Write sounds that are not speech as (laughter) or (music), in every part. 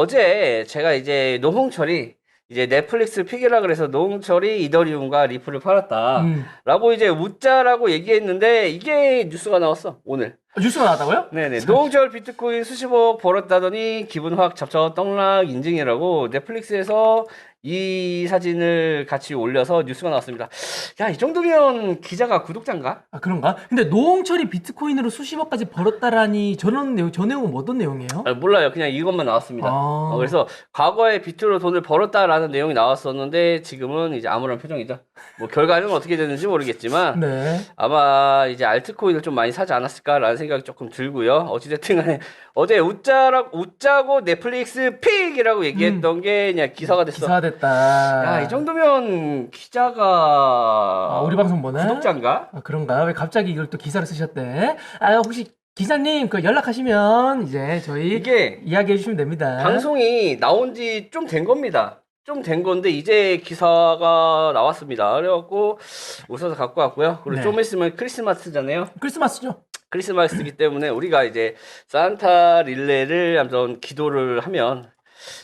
어제 제가 이제 노홍철이 이제 넷플릭스 픽이라 그래서 노홍철이 이더리움과 리플을 팔았다. 음. 라고 이제 웃자라고 얘기했는데 이게 뉴스가 나왔어 오늘. 아, 뉴스가 나왔다고요? 네네. 노홍철 비트코인 수십억 벌었다더니 기분 확 잡쳐 떡락 인증이라고 넷플릭스에서 이 사진을 같이 올려서 뉴스가 나왔습니다. 야, 이 정도면 기자가 구독자인가? 아 그런가? 근데 노홍철이 비트코인으로 수십억까지 벌었다라니 저런 내용 저 내용은 어떤 내용이에요? 아, 몰라요. 그냥 이것만 나왔습니다. 아. 어, 그래서 과거에 비트로 돈을 벌었다라는 내용이 나왔었는데 지금은 이제 아무런 표정이죠. 뭐 결과는 어떻게 되는지 모르겠지만 네. 아마 이제 알트코인을 좀 많이 사지 않았을까라는 생각이 조금 들고요. 어찌됐든 간에 어제 웃자라, 웃자고 넷플릭스 픽이라고 얘기했던 게 그냥 기사가 됐어. 음. 기사가 됐다. 야, 이 정도면 기자가 아, 우리 방송 보네. 구독자인가? 아, 그런가? 왜 갑자기 이걸 또 기사를 쓰셨대? 아 혹시 기사님 그 연락하시면 이제 저희 이게 이야기해 주시면 됩니다. 방송이 나온 지 좀 된 겁니다. 좀 된 건데 이제 기사가 나왔습니다. 그래갖고 웃어서 갖고 왔고요. 그리고 네. 좀 있으면 크리스마스잖아요. 크리스마스죠? 크리스마스이기 때문에 우리가 이제 산타 릴레를 한번 기도를 하면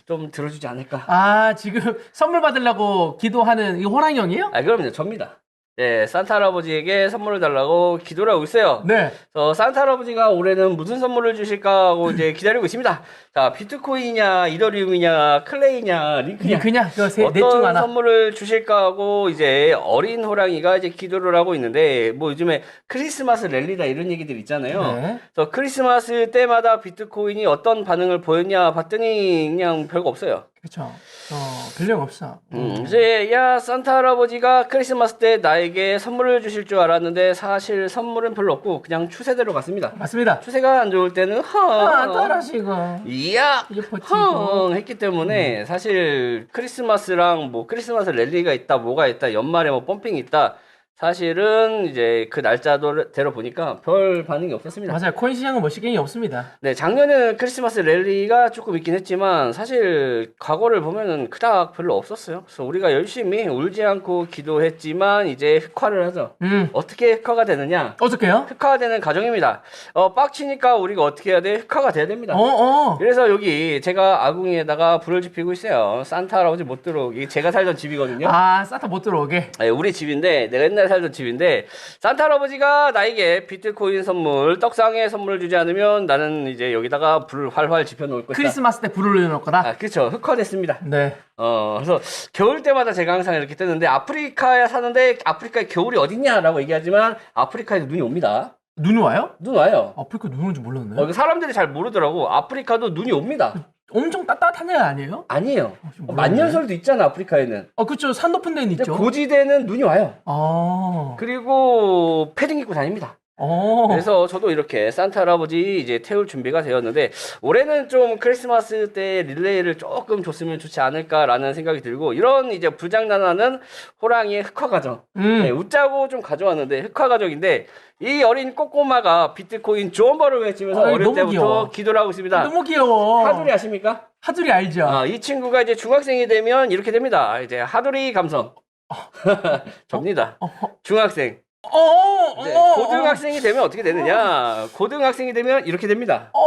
좀 들어주지 않을까. 아 지금 선물 받으려고 기도하는 이 호랑이 형이에요? 아, 그럼요. 접니다. 예, 산타 할아버지에게 선물을 달라고 기도를 하고 있어요. 네. 어, 산타 할아버지가 올해는 무슨 선물을 주실까 하고 이제 (laughs) 기다리고 있습니다. 자, 비트코인이냐, 이더리움이냐, 클레이냐, 링크냐. 그냥 그넷중 어떤 하나. 선물을 주실까 하고 이제 어린 호랑이가 이제 기도를 하고 있는데 뭐 요즘에 크리스마스 랠리다 이런 얘기들 있잖아요. 네. 그래서 크리스마스 때마다 비트코인이 어떤 반응을 보였냐 봤더니 그냥 별거 없어요. 그렇죠. 어 별령 없어. 음, 이제 야 산타 할아버지가 크리스마스 때 나에게 선물을 주실 줄 알았는데 사실 선물은 별로 없고 그냥 추세대로 갔습니다. 맞습니다. 추세가 안 좋을 때는 아 허 따라시고 이야 이게 버티고. 헝 했기 때문에 사실 크리스마스랑 뭐 크리스마스 랠리가 있다 뭐가 있다 연말에 뭐 펌핑이 있다 사실은 이제 그 날짜대로 보니까 별 반응이 없었습니다. 맞아요. 코인 시장은 뭐 시경이 없습니다. 네, 작년에는 크리스마스 랠리가 조금 있긴 했지만 사실 과거를 보면은 그닥 별로 없었어요. 그래서 우리가 열심히 울지 않고 기도했지만 이제 흑화를 하죠. 음 어떻게 흑화가 되느냐? 어떻게요? 흑화되는 과정입니다. 어, 빡치니까 우리가 어떻게 해야 돼? 흑화가 돼야 됩니다. 어 어. 그래서 여기 제가 아궁이에다가 불을 지피고 있어요. 산타 할아버지 못 들어오게. 제가 살던 집이거든요. 아 산타 못 들어오게. 네, 우리 집인데 내가 옛날 에 살던 집인데 산타 할아버지가 나에게 비트코인 선물, 떡상의 선물을 주지 않으면 나는 이제 여기다가 불을 활활 지펴 놓을 것이다. 크리스마스 때 불을 올려놓을 거다. 아, 그렇죠. 흑화됐습니다. 네. 어, 그래서 겨울 때마다 제가 항상 이렇게 뜨는데 아프리카에 사는데 아프리카에 겨울이 어딨냐라고 얘기하지만 아프리카에도 눈이 옵니다. 눈이 와요? 눈 와요. 아프리카 눈 오는지 몰랐네. 어, 이거 사람들이 잘 모르더라고. 아프리카도 눈이 옵니다. 엄청 따뜻한 애 아니에요? 아니에요. 어, 지금 몰랐네. 만년설도 있잖아 아프리카에는. 어 그쵸 산 높은 데는 근데 있죠. 고지대는 눈이 와요. 아. 그리고 패딩 입고 다닙니다. 어. 그래서 저도 이렇게 산타 할아버지 이제 태울 준비가 되었는데 올해는 좀 크리스마스 때 릴레이를 조금 줬으면 좋지 않을까라는 생각이 들고 이런 이제 불장난하는 호랑이의 흑화 과정. 음. 네, 웃자고 좀 가져왔는데 흑화 과정인데 이 어린 꼬꼬마가 비트코인 존버를 외치면서 아이, 어릴 너무 때부터 귀여워. 기도를 하고 있습니다. 너무 귀여워. 하두리 아십니까? 하두리 알죠? 아, 이 친구가 이제 중학생이 되면 이렇게 됩니다. 이제 하두리 감성. (laughs) 접니다. 어, 어, 중학생. 어, 어, 이제 어, 고등학생이 되면 어떻게 되느냐? 고등학생이 되면 이렇게 됩니다. 어,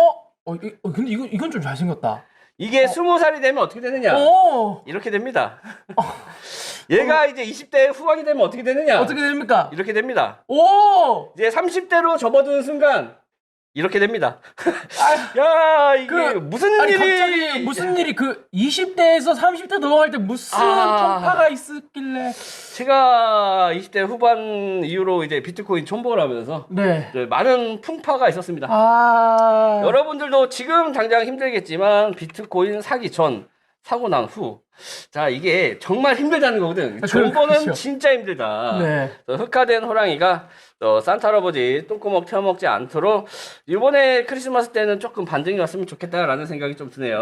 어, 이- 어, 근데 이거 이건 좀 잘생겼다. 이게 스무 살이 되면 어떻게 되느냐? 어, 이렇게 됩니다. (laughs) 얘가 이제 20대 후반이 되면 어떻게 되느냐? 어떻게 됩니까? 이렇게 됩니다. 오, 이제 30대로 접어드는 순간 이렇게 됩니다. 아, (laughs) 야 이게 그, 무슨 아니 일이 갑자기 무슨 일이 그 20대에서 30대 넘어갈 때 무슨 아. 통파가 있었길래? 제가 20대 후반 이후로 이제 비트코인 첨보를 하면서 네. 이제 많은 풍파가 있었습니다. 아, 여러분들도 지금 당장 힘들겠지만 비트코인 사기 전 사고 난 후. 자, 이게 정말 힘들다는 거거든. 아, 정보는 그렇죠. 진짜 힘들다. 네. 흑화된 호랑이가 어, 산타 할아버지 똥구멍 태워먹지 않도록 이번에 크리스마스 때는 조금 반등이 왔으면 좋겠다라는 생각이 좀 드네요.